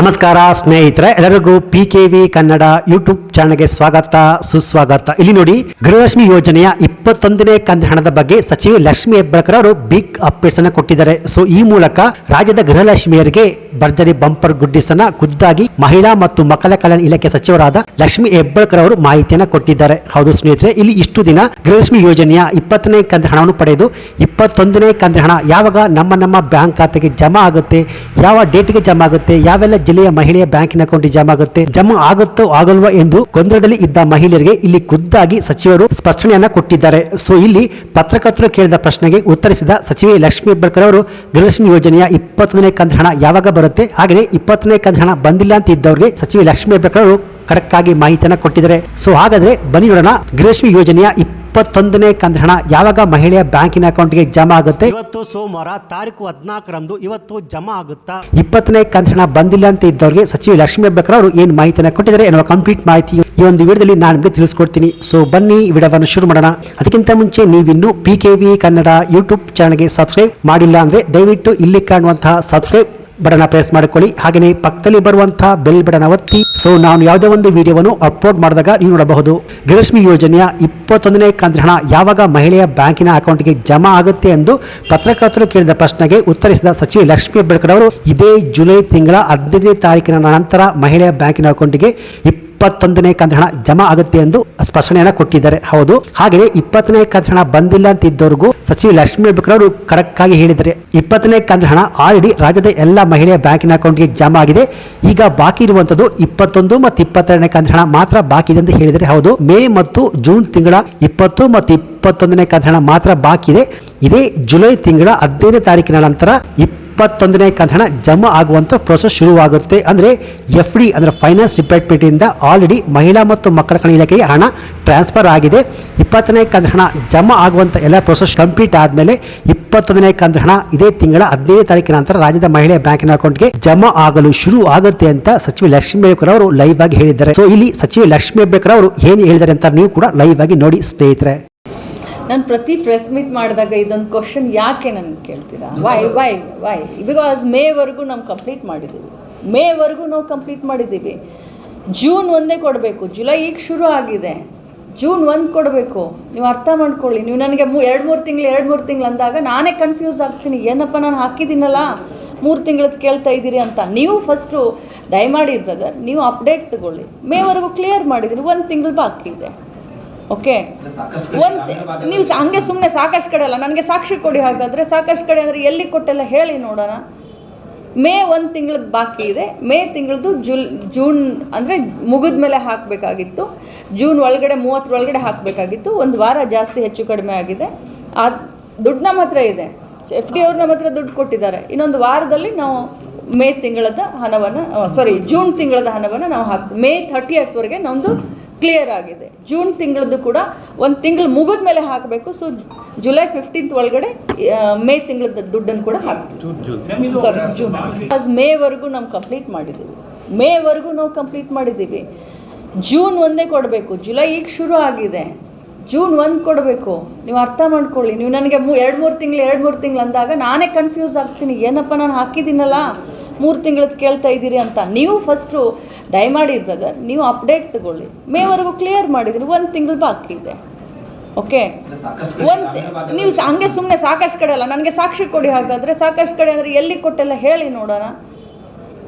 ನಮಸ್ಕಾರ, ಸ್ನೇಹಿತರೆ. ಎಲ್ಲರಿಗೂ P K V Kannada YouTube ಚಾನಲ್ಗೆ ಸ್ವಾಗತ, ಸುಸ್ವಾಗತ. ಇಲ್ಲಿ ನೋಡಿ, ಗೃಹಲಕ್ಷ್ಮಿ ಯೋಜನೆಯ ಇಪ್ಪತ್ತೊಂದನೇ ಕಂತು ಹಣದ ಬಗ್ಗೆ ಸಚಿವೆ ಲಕ್ಷ್ಮಿ ಹೆಬ್ಬಾಳ್ಕರ್ ಅವರು ಬಿಗ್ ಅಪ್ಡೇಟ್ಸ್ ಅನ್ನು ಕೊಟ್ಟಿದ್ದಾರೆ. ಸೊ ಈ ಮೂಲಕ ರಾಜ್ಯದ ಗೃಹಲಕ್ಷ್ಮಿಯರಿಗೆ ಭರ್ಜರಿ ಬಂಪರ್ ಗುಡ್ಡಿಸನ ಖುದ್ದಾಗಿ ಮಹಿಳಾ ಮತ್ತು ಮಕ್ಕಳ ಕಲ್ಯಾಣ ಇಲಾಖೆ ಸಚಿವರಾದ ಲಕ್ಷ್ಮಿ ಹೆಬ್ಬಾಳ್ಕರ್ ಅವರು ಮಾಹಿತಿಯನ್ನು ಕೊಟ್ಟಿದ್ದಾರೆ. ಹೌದು ಸ್ನೇಹಿತರೆ, ಇಲ್ಲಿ ಇಷ್ಟು ದಿನ ಗೃಹಲಕ್ಷ್ಮಿ ಯೋಜನೆಯ ಇಪ್ಪತ್ತನೇ ಕಂತು ಹಣವನ್ನು ಪಡೆದು ಇಪ್ಪತ್ತೊಂದನೇ ಕಂತು ಹಣ ಯಾವಾಗ ನಮ್ಮ ನಮ್ಮ ಬ್ಯಾಂಕ್ ಖಾತೆಗೆ ಜಮಾ ಆಗುತ್ತೆ, ಯಾವ ಡೇಟ್ಗೆ ಜಮಾ ಆಗುತ್ತೆ, ಯಾವೆಲ್ಲ ಜಿಲ್ಲೆಯ ಮಹಿಳೆಯ ಬ್ಯಾಂಕಿನ ಅಕೌಂಟ್ಗೆ ಜಮಾ ಆಗುತ್ತೆ, ಜಮಾ ಆಗುತ್ತೋ ಆಗಲ್ವಾ ಎಂದು ಗೊಂದಲದಲ್ಲಿ ಇದ್ದ ಮಹಿಳೆಯರಿಗೆ ಇಲ್ಲಿ ಖುದ್ದಾಗಿ ಸಚಿವರು ಸ್ಪಷ್ಟನೆಯನ್ನ ಕೊಟ್ಟಿದ್ದಾರೆ. ಸೊ, ಇಲ್ಲಿ ಪತ್ರಕರ್ತರು ಕೇಳಿದ ಪ್ರಶ್ನೆಗೆ ಉತ್ತರಿಸಿದ ಸಚಿವೆ ಲಕ್ಷ್ಮಿ ಹೆಬ್ಬಾಳ್ಕರ್ ಅವರು ಗೃಹಲಕ್ಷ್ಮಿ ಯೋಜನೆಯ ಇಪ್ಪತ್ತೊಂದನೇ ಕಂತು ಹಣ ಯಾವಾಗ ಬರುತ್ತೆ. ಹಾಗೆಯೇ ಇಪ್ಪತ್ತನೇ ಕಂತು ಹಣ ಬಂದಿಲ್ಲ ಅಂತ ಇದ್ದವರಿಗೆ ಸಚಿವೆ ಲಕ್ಷ್ಮೀ ಹೆಬ್ಬೆಕರು ಅವರು ಖಡಕ್ ಆಗಿ ಮಾಹಿತಿಯನ್ನು ಕೊಟ್ಟಿದ್ದಾರೆ. ಸೊ ಹಾಗಾದ್ರೆ ಬನ್ನಿ ನೋಡೋಣ ಗ್ರೇಷ್ಮಿ ಯೋಜನೆಯ ಇಪ್ಪತ್ತೊಂದನೇ ಕಂತ ಹಣ ಯಾವಾಗ ಮಹಿಳೆಯ ಬ್ಯಾಂಕಿನ ಅಕೌಂಟ್ಗೆ ಜಮಾ ಆಗುತ್ತೆ? ಇವತ್ತು ಸೋಮವಾರ ತಾರೀಕು ಹದಿನಾಲ್ಕರಂದು ಇವತ್ತು ಜಮಾ ಆಗುತ್ತಾ? ಇಪ್ಪತ್ತನೇ ಕಂತ ಹಣ ಬಂದಿಲ್ಲ ಅಂತ ಇದ್ದವರಿಗೆ ಸಚಿವ ಲಕ್ಷ್ಮೀ ಹೆಬ್ಬೆಕರ್ ಅವರು ಏನು ಮಾಹಿತಿಯನ್ನು ಕೊಟ್ಟಿದ್ದಾರೆ ಎನ್ನುವ ಕಂಪ್ಲೀಟ್ ಮಾಹಿತಿ ಈ ಒಂದು ವಿಡಿಯೋದಲ್ಲಿ ನಾನು ನಿಮಗೆ ತಿಳಿಸ್ಕೊಡ್ತೀನಿ. ಸೊ ಬನ್ನಿ ವಿಡವನ್ನು ವಿಡಿಯೋವನ್ನು ಶುರು ಮಾಡೋಣ. ಅದಕ್ಕಿಂತ ಮುಂಚೆ ನೀವಿನ್ನು P K V Kannada YouTube ಚಾನಲ್ಗೆ ಸಬ್ಸ್ಕ್ರೈಬ್ ಮಾಡಿಲ್ಲ ಅಂದ್ರೆ ದಯವಿಟ್ಟು ಇಲ್ಲಿ ಕಾಣುವಂತಹ ಸಬ್ಸ್ಕ್ರೈಬ್ ಬಟನ್ ಪ್ರೆಸ್ ಮಾಡಿಕೊಳ್ಳಿ. ಹಾಗೆಯೇ ಪಕ್ಕದಲ್ಲಿ ಬರುವಂತಹ ಬೆಲ್ ಬಟನ್ ಒತ್ತಿ. ಸೊ ನಾನು ಯಾವುದೇ ಒಂದು ವಿಡಿಯೋವನ್ನು ಅಪ್ಲೋಡ್ ಮಾಡಿದಾಗ ನೀವು ನೋಡಬಹುದು. ಗೃಹಲಕ್ಷ್ಮಿ ಯೋಜನೆಯ ಇಪ್ಪತ್ತೊಂದನೇ ಕಂತಿನ ಹಣ ಯಾವಾಗ ಮಹಿಳೆಯ ಬ್ಯಾಂಕಿನ ಅಕೌಂಟ್ಗೆ ಜಮಾ ಆಗುತ್ತೆ ಎಂದು ಪತ್ರಕರ್ತರು ಕೇಳಿದ ಪ್ರಶ್ನೆಗೆ ಉತ್ತರಿಸಿದ ಸಚಿವೆ ಲಕ್ಷ್ಮೀ ಹೆಬ್ಬಾಳ್ಕರ್ ಅವರು, ಇದೇ ಜುಲೈ ತಿಂಗಳ ಹದಿನೈದನೇ ತಾರೀಕಿನ ನಂತರ ಮಹಿಳೆಯ ಬ್ಯಾಂಕಿನ ಅಕೌಂಟ್ಗೆ ಇಪ್ಪತ್ತೊಂದನೇ ಹಣ ಜಮಾ ಆಗುತ್ತೆ ಎಂದು ಸ್ಪಷ್ಟನೆಯನ್ನು ಕೊಟ್ಟಿದ್ದಾರೆ. ಹೌದು. ಹಾಗೆಯೇ ಇಪ್ಪತ್ತನೇ ಹಣ ಬಂದಿಲ್ಲ ಅಂತ ಇದ್ದವರಿಗೂ ಸಚಿವ ಲಕ್ಷ್ಮೀ ಹೆಬ್ಬಾಳ್ಕರ್ ಅವರು ಕರೆಕ್ಟಾಗಿ ಆಗಿ ಹೇಳಿದ್ದಾರೆ. ಇಪ್ಪತ್ತನೇ ಹಣ ಆಲ್ರೆಡಿ ರಾಜ್ಯದ ಎಲ್ಲ ಮಹಿಳೆಯ ಬ್ಯಾಂಕಿನ ಅಕೌಂಟ್ಗೆ ಜಮಾ ಆಗಿದೆ. ಈಗ ಬಾಕಿ ಇರುವಂತದ್ದು ಇಪ್ಪತ್ತೊಂದು ಮತ್ತು ಇಪ್ಪತ್ತೆರಡನೇ ಹಣ ಮಾತ್ರ ಬಾಕಿ ಇದೆ ಅಂತ ಹೇಳಿದರೆ ಹೌದು. ಮೇ ಮತ್ತು ಜೂನ್ ತಿಂಗಳ ಇಪ್ಪತ್ತು ಮತ್ತು ಇಪ್ಪತ್ತೊಂದನೇ ಹಣ ಮಾತ್ರ ಬಾಕಿ ಇದೆ. ಇದೇ ಜುಲೈ ತಿಂಗಳ ಹದಿನೈದನೇ ತಾರೀಕಿನ ನಂತರ ಇಪ್ಪತ್ತೊಂದನೇ ಕಂತಣ ಜಮಾ ಆಗುವಂಥ ಪ್ರೋಸೆಸ್ ಶುರುವಾಗುತ್ತೆ. ಅಂದರೆ ಎಫ್ ಡಿ ಅಂದ್ರೆ ಫೈನಾನ್ಸ್ ಡಿಪಾರ್ಟ್ಮೆಂಟಿಂದ ಆಲ್ರೆಡಿ ಮಹಿಳಾ ಮತ್ತು ಮಕ್ಕಳ ಕಣ ಇಲಾಖೆಗೆ ಹಣ ಟ್ರಾನ್ಸ್ಫರ್ ಆಗಿದೆ. ಇಪ್ಪತ್ತನೇ ಕಂತ ಹಣ ಜಮಾ ಆಗುವಂಥ ಎಲ್ಲ ಪ್ರೋಸೆಸ್ ಕಂಪ್ಲೀಟ್ ಆದಮೇಲೆ ಇಪ್ಪತ್ತೊಂದನೇ ಕಂತ ಹಣ ಇದೇ ತಿಂಗಳ ಹದಿನೈದು ತಾರೀಕಿನ ನಂತರ ರಾಜ್ಯದ ಮಹಿಳೆ ಬ್ಯಾಂಕಿನ ಅಕೌಂಟ್ಗೆ ಜಮಾ ಆಗಲು ಶುರು ಆಗುತ್ತೆ ಅಂತ ಸಚಿವ ಲಕ್ಷ್ಮೀ ಹೆಬ್ಬಾಳ್ಕರ್ ಅವರು ಲೈವ್ ಆಗಿ ಹೇಳಿದ್ದಾರೆ. ಸೊ ಇಲ್ಲಿ ಸಚಿವ ಲಕ್ಷ್ಮೀ ಹೆಬ್ಬಾಳ್ಕರ್ ಅವರು ಏನು ಹೇಳಿದ್ದಾರೆ ಅಂತ ನೀವು ಕೂಡ ಲೈವ್ ಆಗಿ ನೋಡಿ ಸ್ನೇಹಿತರೆ. ನಾನು ಪ್ರತಿ ಪ್ರೆಸ್ ಮೀಟ್ ಮಾಡಿದಾಗ ಇದೊಂದು ಕ್ವಶನ್ ಯಾಕೆ ನನಗೆ ಕೇಳ್ತೀರಾ? ವೈ ವೈ ವೈ ಬಿಕಾಸ್ ಮೇವರೆಗೂ ನಾವು ಕಂಪ್ಲೀಟ್ ಮಾಡಿದ್ದೀವಿ ಮೇವರೆಗೂ ನಾವು ಕಂಪ್ಲೀಟ್ ಮಾಡಿದ್ದೀವಿ ಜೂನ್ ಒಂದೇ ಕೊಡಬೇಕು. ಜುಲೈ ಈಗ ಶುರು ಆಗಿದೆ. ಜೂನ್ ಒಂದು ಕೊಡಬೇಕು. ನೀವು ಅರ್ಥ ಮಾಡ್ಕೊಳ್ಳಿ. ನೀವು ನನಗೆ ಮೂ ಎರಡು ಮೂರು ತಿಂಗಳು, ಎರಡು ಮೂರು ತಿಂಗಳು ಅಂದಾಗ ನಾನೇ ಕನ್ಫ್ಯೂಸ್ ಆಗ್ತೀನಿ. ಏನಪ್ಪ ನಾನು ಹಾಕಿದ್ದೀನಲ್ಲ? ಮೂರು ತಿಂಗಳದ್ದು ಕೇಳ್ತಾ ಇದ್ದೀರಿ ಅಂತ. ನೀವು ಫಸ್ಟು ದಯಮಾಡಿ ಬ್ರದರ್ ನೀವು ಅಪ್ಡೇಟ್ ತಗೊಳ್ಳಿ. ಮೇವರೆಗೂ ಕ್ಲಿಯರ್ ಮಾಡಿದ್ದೀರಿ ಒಂದು ತಿಂಗಳು ಬಾಕಿ ಇದೆ. ಓಕೆ ಒಂದು ನೀವು ಹಂಗೆ ಸುಮ್ಮನೆ ಸಾಕಷ್ಟು ಕಡೆ ಅಲ್ಲ ನನಗೆ ಸಾಕ್ಷಿ ಕೊಡಿ ಹಾಗಾದರೆ ಸಾಕಷ್ಟು ಕಡೆ ಅಂದರೆ ಎಲ್ಲಿ ಕೊಟ್ಟೆಲ್ಲ ಹೇಳಿ ನೋಡೋಣ. ಮೇ ಒಂದು ತಿಂಗಳದ್ದು ಬಾಕಿ ಇದೆ. ಮೇ ತಿಂಗಳದ್ದು ಜುಲ್ ಜೂನ್ ಅಂದರೆ ಮುಗಿದ ಮೇಲೆ ಹಾಕಬೇಕಾಗಿತ್ತು. ಜೂನ್ ಒಳಗಡೆ ಮೂವತ್ತರ ಒಳಗಡೆ ಹಾಕಬೇಕಾಗಿತ್ತು. ಒಂದು ವಾರ ಜಾಸ್ತಿ ಹೆಚ್ಚು ಕಡಿಮೆ ಆಗಿದೆ. ಆ ದುಡ್ಡು ನಮ್ಮ ಹತ್ರ ಇದೆ. ಎಫ್ ಡಿ ಅವ್ರು ನಮ್ಮ ಹತ್ರ ದುಡ್ಡು ಕೊಟ್ಟಿದ್ದಾರೆ. ಇನ್ನೊಂದು ವಾರದಲ್ಲಿ ನಾವು ಮೇ ತಿಂಗಳದ ಹಣವನ್ನು ಸಾರಿ ಜೂನ್ ತಿಂಗಳದ ಹಣವನ್ನು ನಾವು ಹಾಕ್ ಮೇ ಥರ್ಟಿ ವರೆಗೆ ನಮ್ಮದು ಕ್ಲಿಯರ್ ಆಗಿದೆ. ಜೂನ್ ತಿಂಗಳದ್ದು ಕೂಡ ಒಂದು ತಿಂಗಳು ಮುಗಿದ ಮೇಲೆ ಹಾಕಬೇಕು. ಸೊ ಜುಲೈ ಫಿಫ್ಟೀನ್ತ್ ಒಳಗಡೆ ಮೇ ತಿಂಗಳದ ದುಡ್ಡನ್ನು ಕೂಡ ಹಾಕ್ತೀವಿ. ಸಾರಿ ಜೂನ್ ಬಿಕಾಸ್ ಮೇವರೆಗೂ ನಾವು ಕಂಪ್ಲೀಟ್ ಮಾಡಿದ್ದೀವಿ ಮೇವರೆಗೂ ನಾವು ಕಂಪ್ಲೀಟ್ ಮಾಡಿದ್ದೀವಿ ಜೂನ್ ಒಂದೇ ಕೊಡಬೇಕು. ಜುಲೈ ಈಗ ಶುರು ಆಗಿದೆ. ಜೂನ್ ಒಂದು ಕೊಡಬೇಕು. ನೀವು ಅರ್ಥ ಮಾಡ್ಕೊಳ್ಳಿ. ನೀವು ನನಗೆ ಮೂ ಎರಡು ಮೂರು ತಿಂಗಳು ಎರಡು ಮೂರು ತಿಂಗಳು ಅಂದಾಗ ನಾನೇ ಕನ್ಫ್ಯೂಸ್ ಆಗ್ತೀನಿ. ಏನಪ್ಪ ನಾನು ಹಾಕಿದ್ದೀನಲ್ಲ? ಮೂರು ತಿಂಗಳದ್ದು ಕೇಳ್ತಾ ಇದ್ದೀರಿ ಅಂತ ನೀವು ಫಸ್ಟು ದಯಮಾಡಿ ಬ್ರದರ್ ನೀವು ಅಪ್ಡೇಟ್ ತಗೊಳ್ಳಿ. ಮೇವರೆಗೂ ಕ್ಲಿಯರ್ ಮಾಡಿದ್ರಿ ಒಂದು ತಿಂಗಳು ಬಾಕಿ ಇದೆ. ಓಕೆ ಒಂದು ನೀವು ಸ- ಹಂಗೆ ಸುಮ್ಮನೆ ಸಾಕಷ್ಟು ಕಡೆ ಅಲ್ಲ ನನಗೆ ಸಾಕ್ಷಿ ಕೊಡಿ ಹಾಗಾದರೆ ಸಾಕಷ್ಟು ಕಡೆ ಅಂದರೆ ಎಲ್ಲಿ ಕೊಟ್ಟೆಲ್ಲ ಹೇಳಿ ನೋಡೋಣ.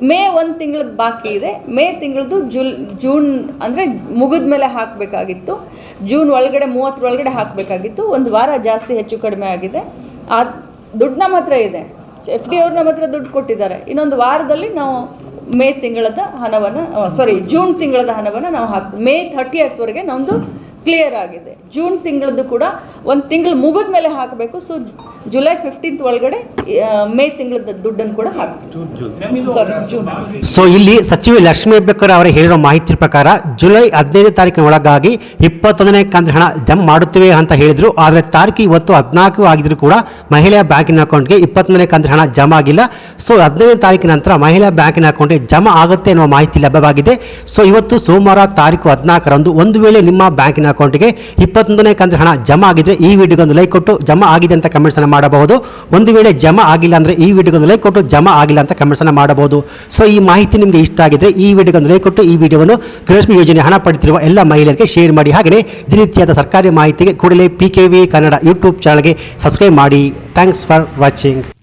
ಮೇ ಒಂದು ತಿಂಗಳದ್ದು ಬಾಕಿ ಇದೆ. ಮೇ ತಿಂಗಳದ್ದು ಜುಲ್ ಜೂನ್ ಅಂದರೆ ಮುಗಿದ ಮೇಲೆ ಹಾಕಬೇಕಾಗಿತ್ತು. ಜೂನ್ ಒಳಗಡೆ ಮೂವತ್ತರೊಳಗಡೆ ಹಾಕಬೇಕಾಗಿತ್ತು. ಒಂದು ವಾರ ಜಾಸ್ತಿ ಹೆಚ್ಚು ಕಡಿಮೆ ಆಗಿದೆ. ಆ ದುಡ್ಡು ನಮ್ಮ ಹತ್ರ ಇದೆ. ಎಫ್ ಡಿ ಅವ್ರು ನಮ್ಮ ಹತ್ರ ದುಡ್ಡು ಕೊಟ್ಟಿದ್ದಾರೆ. ಇನ್ನೊಂದು ವಾರದಲ್ಲಿ ನಾವು ಮೇ ತಿಂಗಳದ ಹಣವನ್ನು ಸಾರಿ ಜೂನ್ ತಿಂಗಳದ ಹಣವನ್ನು ನಾವು ಹಾಕ್ತೀವಿ. ಮೇ ಥರ್ಟಿ ವರೆಗೆ ನಮ್ಮದು ಕ್ಲಿಯರ್ ಆಗಿದೆ. ಜೂನ್ ತಿಂಗಳದ್ದು ಕೂಡ ಒಂದು ತಿಂಗಳು ಮುಗಿದ ಮೇಲೆ ಹಾಕಬೇಕು. ಸೊ ಜುಲೈ ಫಿಫ್ಟೀನ್ತ್ ಒಳಗಡೆ ಮೇ ತಿಂಗಳದ ದುಡ್ಡನ್ನು ಕೂಡ ಹಾಕ್ತೀವಿ. Sorry June. ಸೊ ಇಲ್ಲಿ ಸಚಿವ ಲಕ್ಷ್ಮೀ ಹೆಬ್ಬಾಳ್ಕರ್ ಅವರು ಹೇಳಿರೋ ಮಾಹಿತಿ ಪ್ರಕಾರ ಜುಲೈ ಹದಿನೈದು ತಾರೀಕಿನ ಒಳಗಾಗಿ ಇಪ್ಪತ್ತೊಂದನೇ ಕಂತು ಹಣ ಜಮಾ ಮಾಡುತ್ತೇವೆ ಅಂತ ಹೇಳಿದ್ರು. ಆದರೆ ತಾರೀಕು ಇವತ್ತು ಹದಿನಾಲ್ಕು ಆಗಿದ್ರು ಕೂಡ ಮಹಿಳೆಯ ಬ್ಯಾಂಕಿನ ಅಕೌಂಟ್ಗೆ ಇಪ್ಪತ್ತೊಂದನೇ ಕಂತು ಹಣ ಜಮ ಆಗಿಲ್ಲ. ಸೊ ಹದಿನೈದನೇ ತಾರೀಕಿನ ನಂತರ ಮಹಿಳಾ ಬ್ಯಾಂಕಿನ ಅಕೌಂಟ್ಗೆ ಜಮಾ ಆಗುತ್ತೆ ಎನ್ನುವ ಮಾಹಿತಿ ಲಭ್ಯವಾಗಿದೆ. ಸೊ ಇವತ್ತು ಸೋಮವಾರ ತಾರೀಕು ಹದಿನಾಲ್ಕರಂದು ಒಂದು ವೇಳೆ ನಿಮ್ಮ ಬ್ಯಾಂಕಿನ ಅಕೌಂಟ್ಗೆ ಇಪ್ಪತ್ತೊಂದನೇ ಕಂತಿನ ಹಣ ಜಮಾ ಆಗಿದ್ರೆ ಈ ವಿಡಿಯೋಗೊಂದು ಲೈಕ್ ಕೊಟ್ಟು ಜಮಾ ಆಗಿದೆ ಅಂತ ಕಮೆಂಟ್ಸ್ ಅನ್ನು ಮಾಡಬಹುದು. ಒಂದು ವೇಳೆ ಜಮಾ ಆಗಿಲ್ಲ ಅಂದರೆ ಈ ವಿಡಿಯೋಗೊಂದು ಲೈಕ್ ಕೊಟ್ಟು ಜಮಾ ಆಗಿಲ್ಲ ಅಂತ ಕಮೆಂಟ್ಸ್ ಅನ್ನು ಮಾಡಬಹುದು. ಸೊ ಈ ಮಾಹಿತಿ ನಿಮಗೆ ಇಷ್ಟ ಆಗಿದ್ರೆ ಈ ವಿಡಿಯೋಗೊಂದು ಲೈಕ್ ಕೊಟ್ಟು ಈ ವಿಡಿಯೋವನ್ನು ಗೃಹಲಕ್ಷ್ಮಿ ಯೋಜನೆ ಹಣ ಪಡೆದಿರುವ ಎಲ್ಲ ಮಹಿಳೆಯರಿಗೆ ಶೇರ್ ಮಾಡಿ. ಹಾಗೆಯೇ ಇದೇ ರೀತಿಯಾದ ಸರ್ಕಾರಿ ಮಾಹಿತಿಗೆ ಕೂಡಲೇ P K V Kannada YouTube ಚಾನಲ್ಗೆ ಸಬ್ಸ್ಕ್ರೈಬ್ ಮಾಡಿ. Thanks for watching